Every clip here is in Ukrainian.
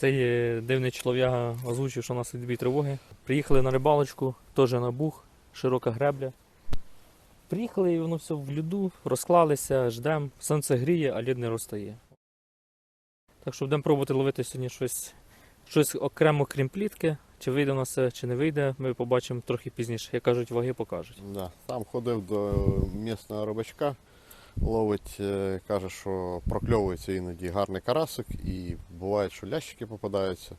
Цей дивний чолов'яга озвучив, що у нас дві тривоги. Приїхали на рибалочку, теж на бух, широка гребля. Приїхали і воно все в льоду, розклалися, ждемо. Сонце гріє, а лід не розтає. Так що будемо пробувати ловити сьогодні щось, щось окремо, крім плітки. Чи вийде у нас це, чи не вийде, ми побачимо трохи пізніше. Як кажуть, ваги покажуть. Да. Там ходив до місного рибачка, ловить, е, каже, що прокльовується іноді гарний карасик і буває, що лящики попадаються.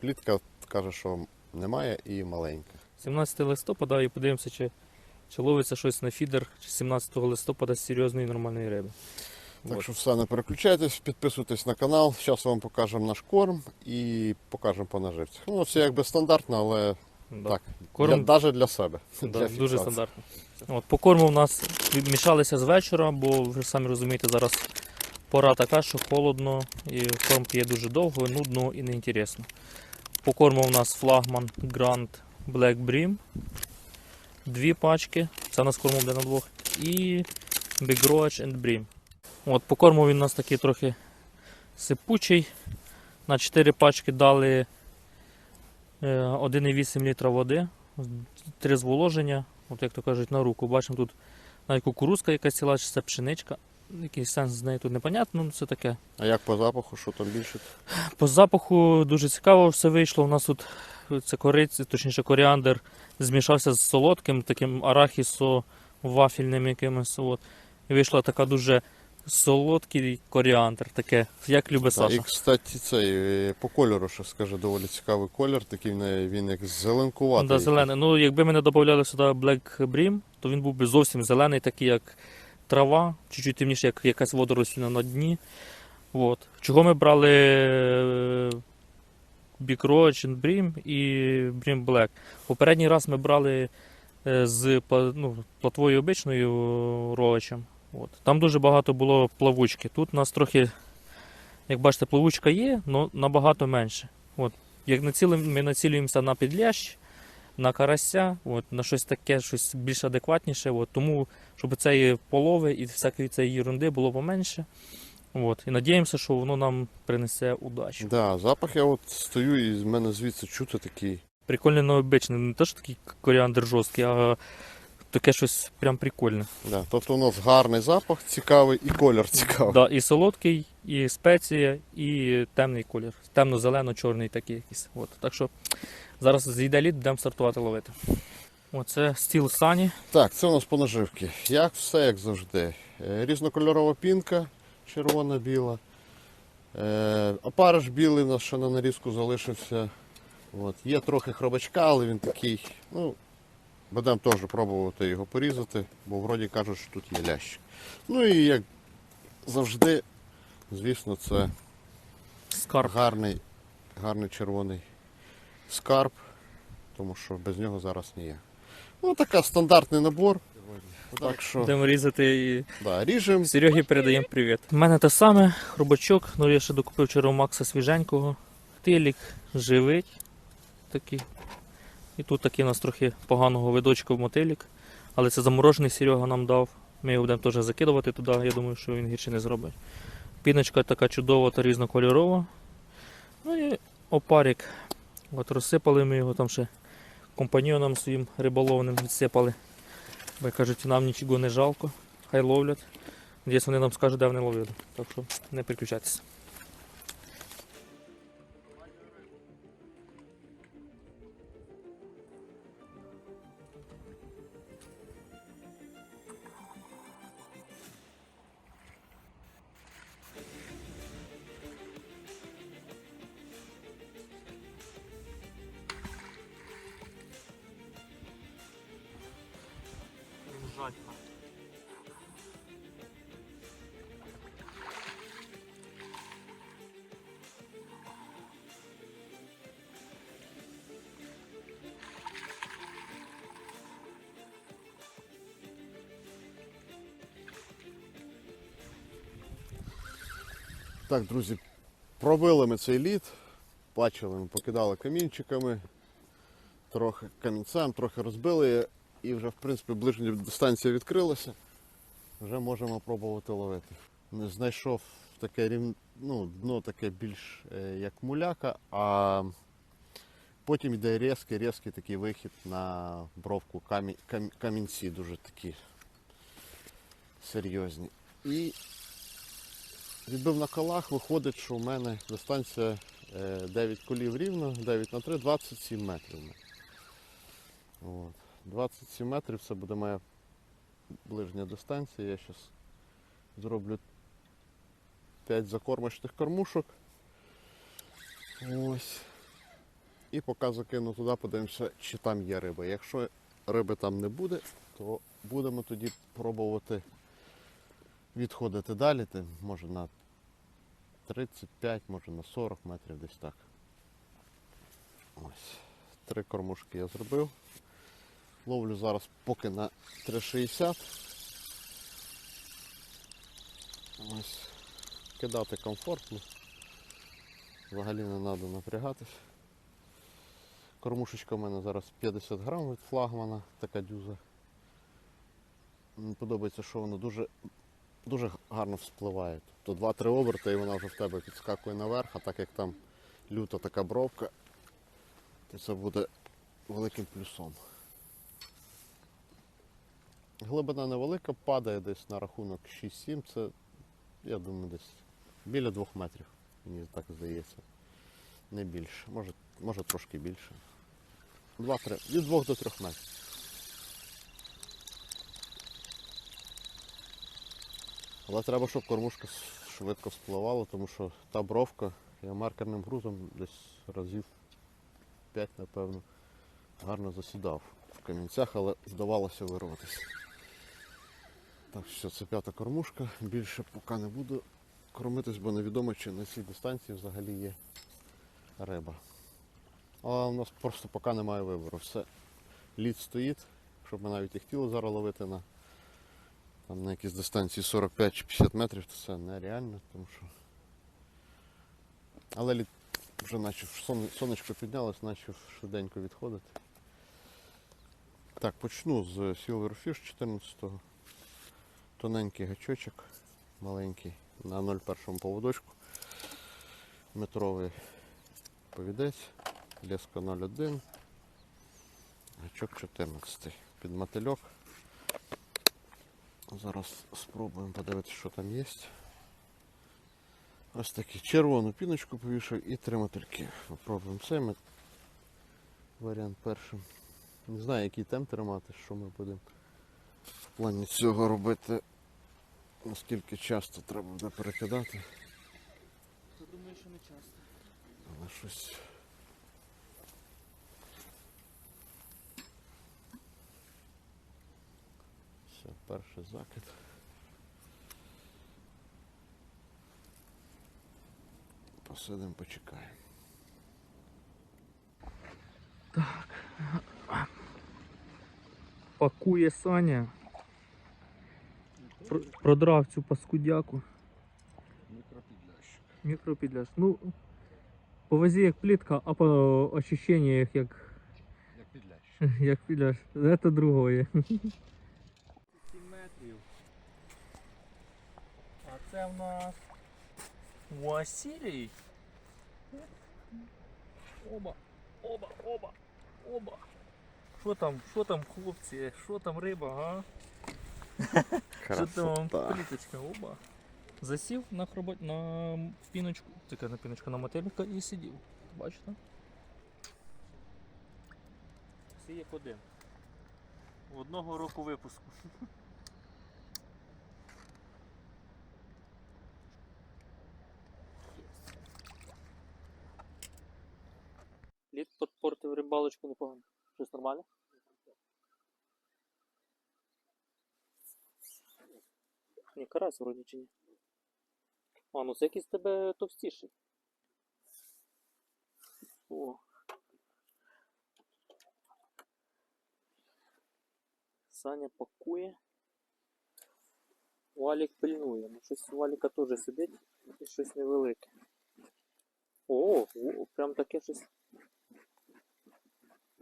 Плітка каже, що немає і маленька. 17 листопада і подивимося, чи, чи ловиться щось на фідер, чи 17 листопада з серйозної нормальної риби. Так От. що все, не переключайтесь, підписуйтесь на канал. Зараз вам покажемо наш корм і покажемо по наживцях. Ну, все якби стандартно, але Да. так, Корм для, навіть для себе. Да, для дуже стандартно. От, по корму в нас мішалися з вечора, бо ви самі розумієте, зараз пора така, що холодно, і корм п'є дуже довго, нудно і неінтересно. По корму у нас флагман Grand Black Brim. Дві пачки, це у нас корму буде на двох. І Big Roach and Brim. От, по корму він у нас такий трохи сипучий. На 4 пачки дали е, 1,8 літра води три зволоження, от як то кажуть, на руку. Бачимо тут навіть кукурузка якась ціла, чи це пшеничка. Який сенс з нею тут непонятно, ну це таке. А як по запаху, що там більше? По запаху дуже цікаво все вийшло. У нас тут це кориця, точніше коріандр змішався з солодким, таким арахісо вафільним якимось. От. І вийшла така дуже солодкий коріандр, таке, як любить Саша. і, кстати, цей, е, по кольору, що скаже, доволі цікавий колір, такий в неї, він як зеленкуватий. Да, зелений. Ну, якби ми не додавали сюди Black Brim, то він був би зовсім зелений, такий як трава, чуть-чуть темніше, як якась водорослина на дні. От. Чого ми брали е, Big Roach Brim і Brim Black? Попередній раз ми брали е, з ну, платвою обичною роличем. От. Там дуже багато було плавучки. Тут у нас трохи, як бачите, плавучка є, але набагато менше. От. Як націлим, ми націлюємося на підлящ, на карася, от, на щось таке, щось більш адекватніше. От, тому, щоб цієї полови і всякої цієї ерунди було поменше. От, і надіємося, що воно нам принесе удачу. Да, запах я от стою і з мене звідси чути такий. Прикольне необичне, не те, що такий коріандр жорсткий, а таке щось прям прикольне. Да. Тобто у нас гарний запах цікавий і колір цікавий. Да, і солодкий, і спеція, і темний колір. Темно-зелено-чорний такий якийсь. От. Так що зараз зійде лід, будемо стартувати ловити. Оце стіл сані. Так, це у нас по наживки. Як все, як завжди. Е, Різнокольорова пінка, червона, біла. Е, опариш білий у нас ще на нарізку залишився. От. Є трохи хробачка, але він такий. Ну, будемо теж пробувати його порізати, бо вроді кажуть, що тут є лящик. Ну і як завжди, звісно, це Скарб. гарний, гарний червоний скарб, тому що без нього зараз ніяк. Ну, така стандартний набор. Так що, Будемо різати і да, ріжемо. Серегі передаємо привіт. У мене те саме, хробачок, ну я ще докупив вчора у Макса свіженького. Тилік живить такий. І тут такий у нас трохи поганого видочка в мотилік. Але це заморожений Серега нам дав. Ми його будемо теж закидувати туди, я думаю, що він гірше не зробить. Піночка така чудова та різнокольорова. Ну і опарик. От розсипали ми його там ще компаньйонам своїм риболовним відсипали. Бо кажуть, нам нічого не жалко, хай ловлять. Надіюсь, вони нам скажуть, де вони ловили. Так що не переключайтеся. Так, друзі, пробили ми цей лід. Бачили, ми покидали камінчиками, трохи камінцем, трохи розбили і вже в принципі ближня дистанція відкрилася. вже можемо пробувати ловити. Знайшов таке ну, дно таке більш е, як муляка, а потім йде різкий, різкий такий вихід на бровку камі... кам... камінці дуже такі серйозні. І відбив на колах, виходить, що в мене дистанція е, 9 колів рівно, 9 на 3, 27 метрів. От. 27 метрів це буде моя ближня дистанція. Я зараз зроблю 5 закормочних кормушок. Ось. І поки закину туди, подивимося, чи там є риба. Якщо риби там не буде, то будемо тоді пробувати відходити далі, ти, може на 35, може на 40 метрів десь так. Ось. Три кормушки я зробив. Ловлю зараз поки на 3,60. Ось. Кидати комфортно. Взагалі не треба напрягатись. Кормушечка в мене зараз 50 грам від флагмана, така дюза. Мені подобається, що воно дуже, дуже гарно вспливає. Тобто 2-3 оберти і вона вже в тебе підскакує наверх, а так як там люта така бровка, то це буде великим плюсом. Глибина невелика, падає десь на рахунок 6-7, це, я думаю, десь біля 2 метрів, мені так здається. Не більше, може, може трошки більше. 2-3, від 2 до 3 метрів. Але треба, щоб кормушка швидко спливала, тому що та бровка, я маркерним грузом десь разів 5, напевно, гарно засідав в камінцях, але здавалося вирватися. Так що це п'ята кормушка. Більше поки не буду кормитись, бо невідомо, чи на цій дистанції взагалі є риба. Але у нас просто поки немає вибору. Все, лід стоїть, щоб ми навіть і хотіли зараз ловити на, там, на якісь дистанції 45 чи 50 метрів, то це нереально, тому що. Але лід вже начав, сонечко піднялось, почав швиденько відходити. Так, почну з Silverfish 14-го. Тоненький гачочок, маленький, на 0,1 поводочку. Метровий повідець, леска 0,1, гачок 14 під мотильок. Зараз спробуємо подивитися, що там є. Ось такий червону піночку повішав і три мотильки. Попробуємо цей мет- варіант першим. Не знаю, який темп тримати, що ми будемо в плані цього робити. Наскільки часто треба буде перекидати, Я думаю, що не часто. але щось. Все, перший закид. Посидимо, почекаємо. Пакує Саня. Продрав цю паскудяку. Мікропідлящик. Мікропідляш. Ну, по вазі як плітка, а по ощущеннях як, Як підлящик. як підляш. Це другое. 7 метрів. А це в нас Василій. Оба, оба, оба, оба. Що там, що там, хлопці? Що там риба, га? Що там вам пліточка, оба. Засів на хробот на піночку, таке на піночку на мотельника і сидів. Бачите? Всі як один. Одного року випуску. Лід рибалочку непогано. Щось нормально? Ні, карась вроді чи ні. А, ну це якийсь тебе товстіший. О. Саня пакує. Валік пильнує. Ну щось у Валіка теж сидить і щось невелике. О, о, прям таке щось.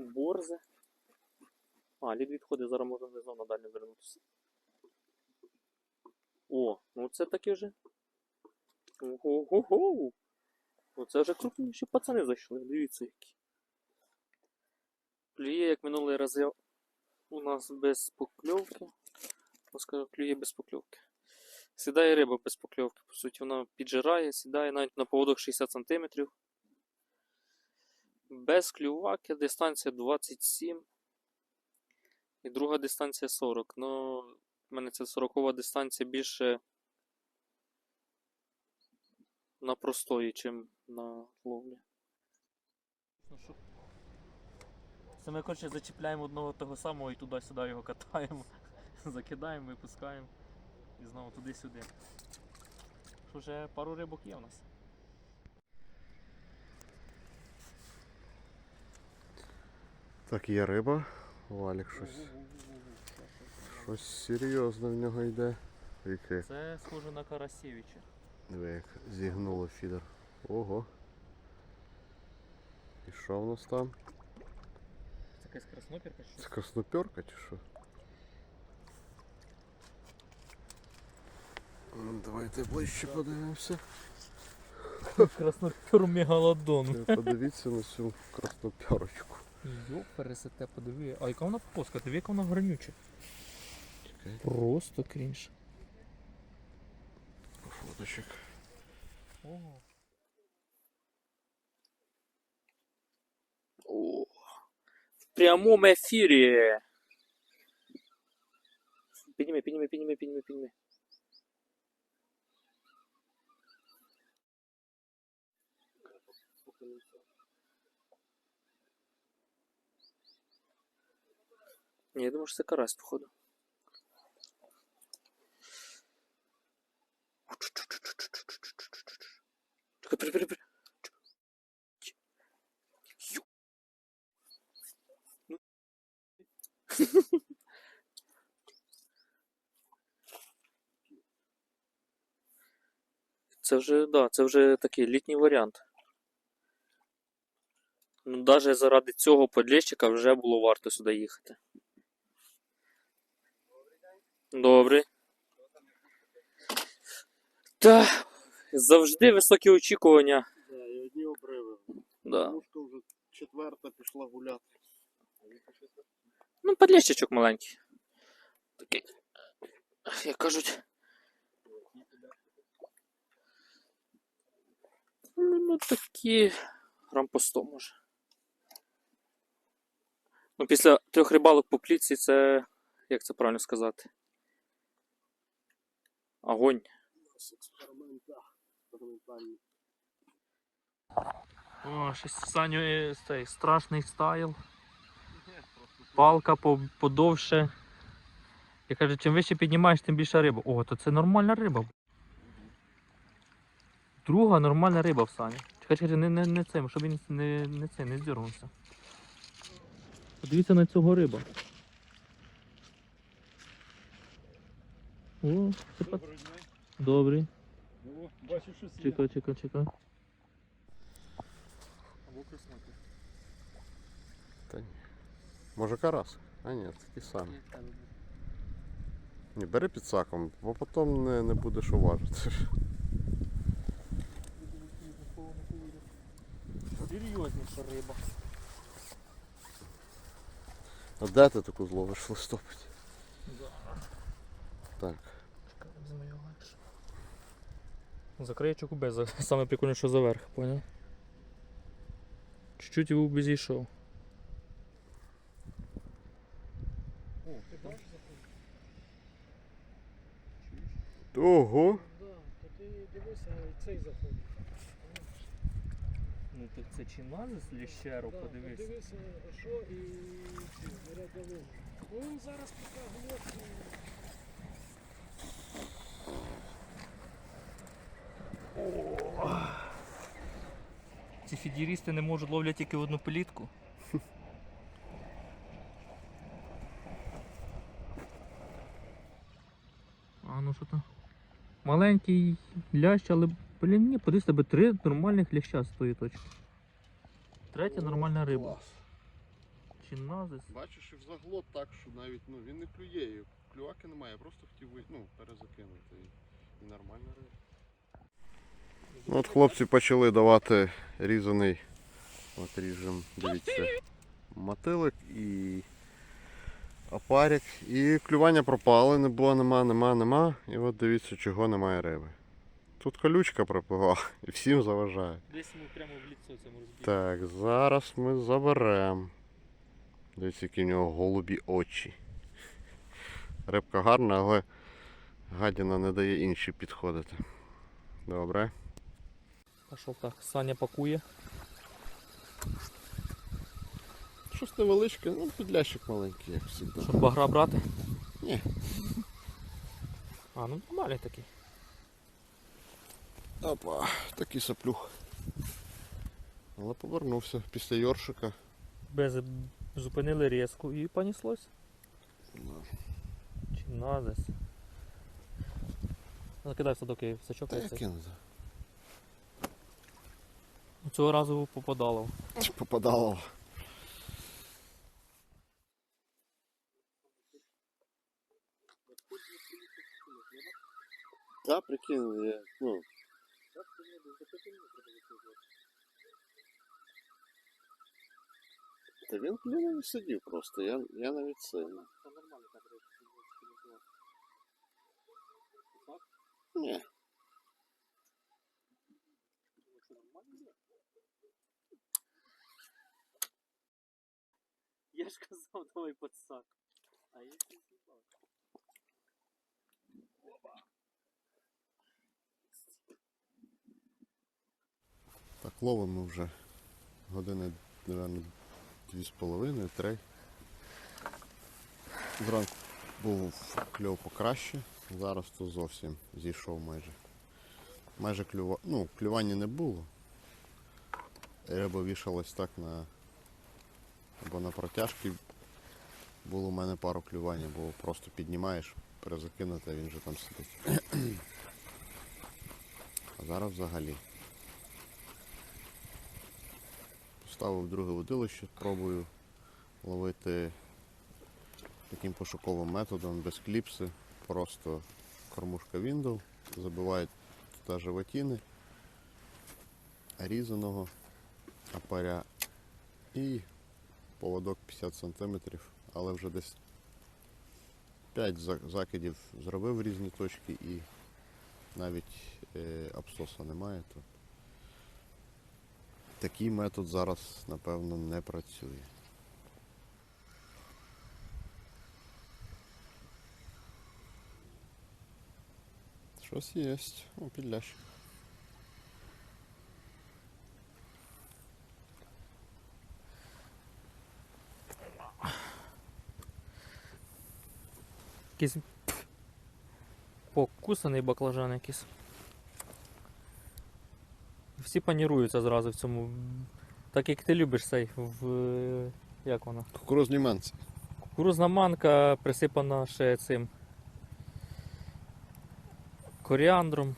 Борзе. А, лід відходить, зараз можна внизу на дальню вернутися. О, ну це таки вже. Ого-го-го. Оце вже крупніші пацани зайшли, дивіться які. Клює, як минулий раз я у нас без покльовки. Скажу, клює без покльовки. Сідає риба без покльовки, по суті, вона піджирає, сідає навіть на поводок 60 см. Без клюваки дистанція 27 і друга дистанція 40. Ну, в мене ця 40 дистанція більше на простої, чим на ловлі. Це ми, коротше, зачіпляємо одного того самого і туди-сюди його катаємо. Закидаємо, випускаємо. І знову туди-сюди. Що вже пару рибок є у нас. Так, є риба. Валік щось. Щось серйозне в нього йде. Яке? Це схоже на Карасєвича. Диви, як зігнуло фідер. Ого. І що в нас там? Це якась красноперка чи Це красноперка чи що? Ну, Давайте ближче подивимося. Краснопер мегалодон. Подивіться на цю красноперочку. Йо, пересете, подиви. А яка вона плоска, диви, яка вона гранюча. Чекай, Просто крінж. фоточок. Ого. О, в прямом ефірі. Підніми, підніми, підніми, підніми, підніми. Ні, я думаю, що це карась, походу. Чекай, при, при, при. Ну. Це вже, да, це вже такий літній варіант. Ну, навіть заради цього подлещика вже було варто сюди їхати. Добре. Та, завжди високі очікування. Да, і одні обриви. Да. Мушка вже четверта пішла гуляти. Ну, подлещичок маленький. Такий. Як кажуть. Ну, ну такі грам по 100 може. Ну, після трьох рибалок по плітці це. Як це правильно сказати? Огонь. О, Саню е, цей страшний стайл. Палка подовше. Я кажу, чим вище піднімаєш, тим більше риба. О, то це нормальна риба. Друга нормальна риба в Сані. Чекай, чекай, не, не, не цим, щоб він не, не цей, не здергнувся. Подивіться на цього риба. О, це пат... Добрий. Бачу, що є. Чекай, чекай, чекай. Або краснотер. Та ні. Може карас? А ні, такі самі. Ні, бери під саком, бо потім не, не будеш уважити. Серйозніша риба. А де ти таку зловиш в листопаді? Так. Закриє чокубе, за- саме прикольне, що заверх, поняв? Чуть-чуть його би зійшов. О, ти бачиш? Ого! Да, то ти дивися, цей заходить. Ну так це чи назис ліщеру, Да, подивись. Подивися, що і ці. Ну він зараз поки глотний. Ці фідерісти не можуть ловлять тільки одну плітку. А ну що там? Маленький лящ, але блін, ні, подивись, тебе три нормальних ляща з тої точки. Третя нормальна риба. Клас. Чи назис? Бачиш, і в заглот так, що навіть ну, він не клює. і клюваки немає, я просто хотів ну, перезакинути і, і нормально риба. Ну, от хлопці почали давати різаний, от ріжем, дивіться, мотилик і опарик. І клювання пропали, не було, нема, нема, нема. І от дивіться, чого немає риби. Тут колючка пропливла і всім заважає. Десь ми прямо в ліцо цьому розбили. Так, зараз ми заберемо. Дивіться, які в нього голубі очі. Рибка гарна, але гадіна не дає інші підходити. Добре. Пішов так, Саня пакує. Щось невеличке, ну підлящик маленький, як завжди. Щоб багра брати. Ні. А, ну нормальний такий. Опа, такий саплюх. Але повернувся після Йоршика. Без зупинили різку і понеслось. Да. Чи назис. Закидався доки сачок. Та не я цей. кину. Ну, Цього разу попадало. Попадало. Та прикинь, я, ну. Та він блін не сидів просто, я, я навіть це. Ні. Я ж казав, давай подсак. А я не з'їбав. Так, ловимо вже години, мабуть, дві з половиною, три. Зранку був кльов покраще, зараз то зовсім зійшов майже. Майже клюва... ну, клювання не було. Риба вішалась так на. Або на протяжки було в мене пару клювань, бо просто піднімаєш, перезакинути, а він вже там сидить. А зараз взагалі. Поставив друге водилище, пробую ловити таким пошуковим методом, без кліпси, просто кормушка Windows, забивають туди животини, різаного апаря і поводок 50 см, але вже десь 5 закидів зробив в різні точки і навіть е, абсоса немає. То такий метод зараз, напевно, не працює. Щось є. О, підлящик. Якийсь покусаний баклажан якийсь. Всі паніруються зразу в цьому. Так як ти любиш цей в. Як вона? Кукурузні манці. Кукурузна манка присипана ще цим коріандром.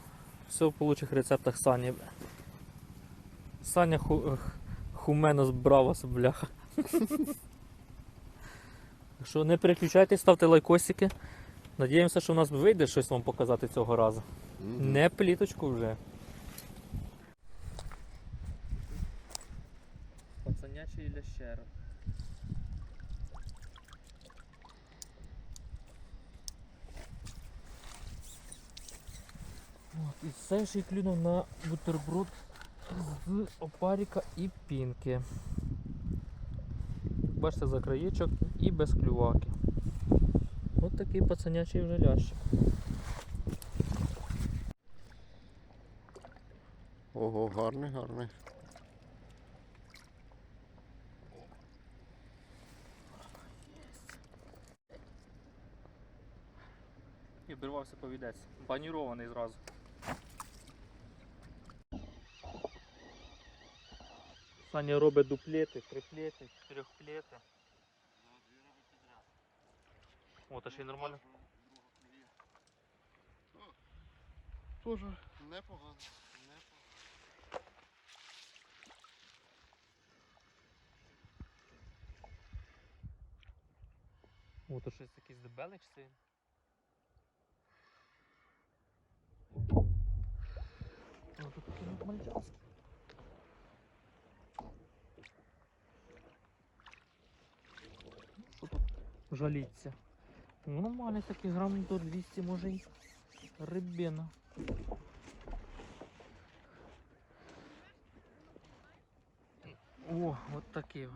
Все в получих рецептах Сані. Саня ху... хуменос бравос, бляха. Так що не переключайтесь, ставте лайкосики. Надіємося, що у нас вийде щось вам показати цього разу. Мгм. Не пліточку вже. Пацанячий лящера. От, і це ще й клюнув на бутерброд з опаріка і пінки. Бачите, за краєчок і без клюваки. От такий пацанячий вже лящик. Ого, гарний, гарний. І обірвався повідець. Панірований зразу. Саня робить дуплети, триплети, чотирьохплети. О, та ще й нормально. Тоже. Непогано. Непогано. О, то щось якийсь дебелий чи це? О, ну, тут такий мальчанський. Жаліться? Нормальний такий грам до 200 може й рибина. О, от такий от.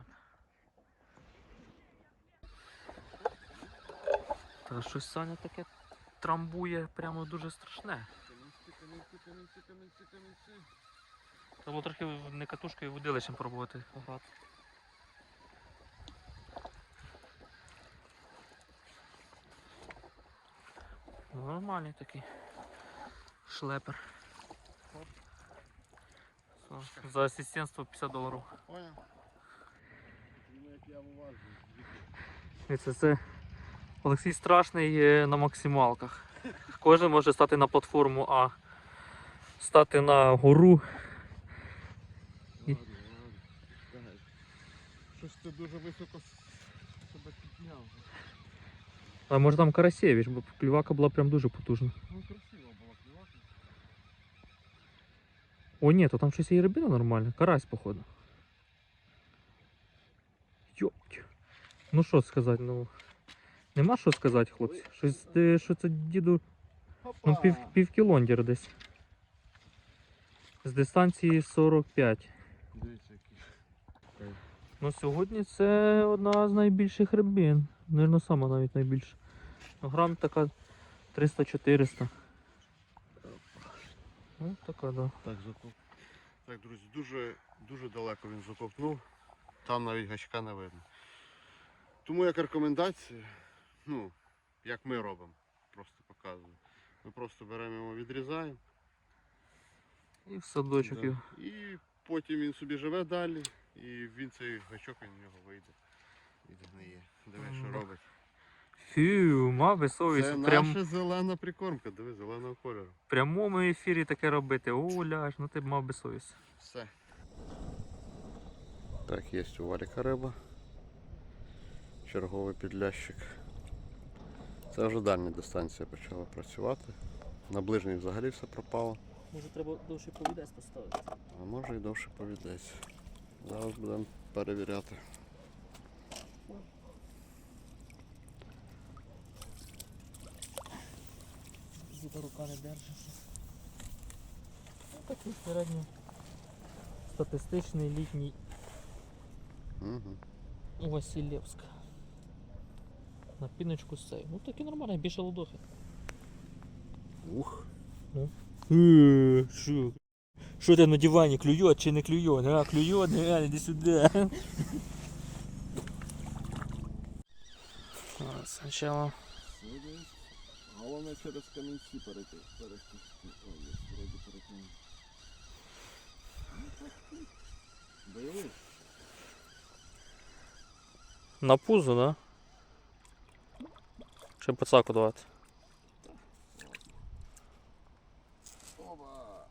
Та щось Саня таке трамбує прямо дуже страшне. Треба трохи не катушкою водилищем пробувати грати. Ну, Нормальний такий шлепер. Все, За асистентство 50 доларів. Це, це Олексій страшний е, на максималках. Кожен може стати на платформу А, стати на гору. І-. Щось ти дуже високо себе підняв. А може там Карасєвич, бо клювака була прям дуже потужна. Ну красиво було плювати. О, ні, то там щось і рибина нормальна. Карась, походу. Йопть. Ну що сказати, ну. Нема що сказати, хлопці. Щось ти, що це діду. Ну, пів, пів кілондір десь. З дистанції 45. Дивіться який. Ну сьогодні це одна з найбільших рибин. Наверно, сама навіть найбільша. Ну, грам така 300-400. Ну, така, да. Так, закоп. Так, друзі, дуже, дуже далеко він закопнув. Там навіть гачка не видно. Тому як рекомендація, ну, як ми робимо, просто показую. Ми просто беремо його, відрізаємо. І в садочок Да. його. І потім він собі живе далі, і він цей гачок він в нього вийде. Відгниє. Диви, що робить. Фю, мав би совість Це прям, наша зелена прикормка, диви, зеленого кольору. В прямому ефірі таке робити. О, ляж, ну ти б мав би совість. Все. Так, є у Валіка риба. Черговий підлящик. Це вже дальня дистанція почала працювати. На ближній взагалі все пропало. Може треба довший повідець поставити. А може і довше повідеться. Зараз будемо перевіряти. Зуба рука не держиться. Ну, такий середньо статистичний літній Угу. Васильєвськ. На піночку з цей. Ну такі нормальні, більше лудохи. Ух. Е, Що? Що ти на дивані клює чи не клює? А, клює, не, іди сюди. А, Спочатку Головне через камінці перейти. Перейти. Ой, є, вроді перетнув. Бойовий. на пузо, да? Чи пацаку давати? Оба!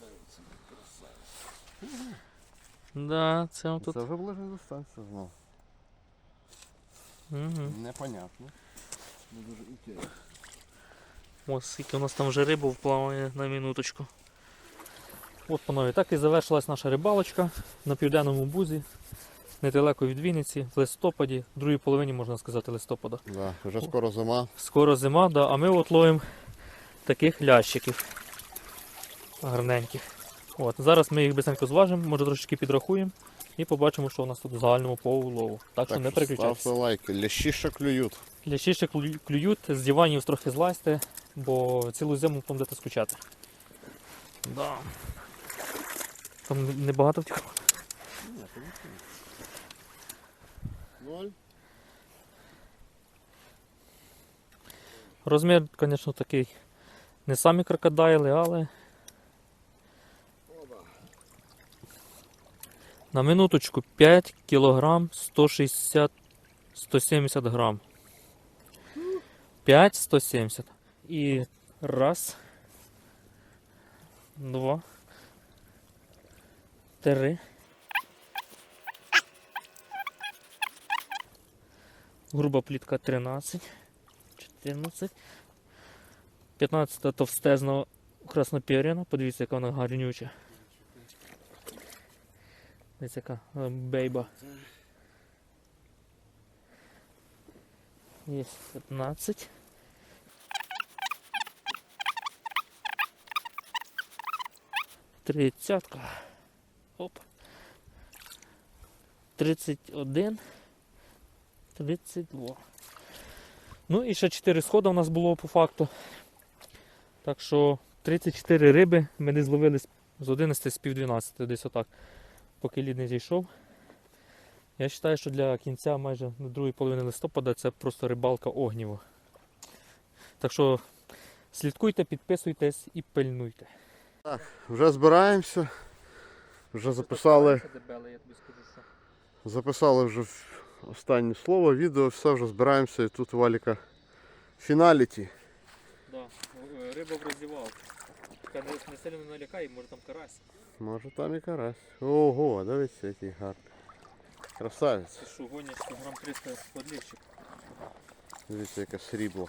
Дивіться, красавець. Да, це он тут. Це вже ближня дистанція знову. Угу. Непонятно. Ось скільки у нас там вже рибу вплаває на минуточку. От, панове, так і завершилась наша рибалочка на південному бузі, недалеко від Вінниці, в листопаді, в другій половині, можна сказати, листопада. Да, вже скоро зима. Скоро зима, да, а ми от ловимо таких лящиків гарненьких. От, зараз ми їх бисенько зважимо, може трошечки підрахуємо і побачимо, що у нас тут в загальному по улову. Так що не ставте переключайтеся. лайки. Лящі ще клюють. Лящі ще клюють, з диванів трохи злазьте, бо цілу зиму там будете скучати. Да. Там небагато то. Ноль. Розмір, звісно, такий не самі крокодайли, але Оба. На минуточку 5 кг 160 170 грам. 5 170. І раз. Два. Три. Груба плітка 13. 14. 15 товстезного Краснопір'яна, подивіться, яка вона гарнюча. Дивіться, яка е, бейба. Є 15. Тридцятка. Оп. 31. 32. Ну і ще 4 сходи у нас було по факту. Так що 34 риби ми не зловили з 11 з пів 12, десь отак, поки лід не зійшов. Я вважаю, що для кінця майже до другої половини листопада це просто рибалка огніво. Так що слідкуйте, підписуйтесь і пильнуйте. Так, Вже збираємося. Вже записали, записали вже останнє слово, відео, все вже збираємося і тут Валіка фіналіті. Да, риба в роздівалці. Не сильно налякає, може там карась. Може там і карась. Ого, дивіться, який гарний. Красавець. Ти що, гониш грам 300 подлівчик. Дивіться, яке срібло.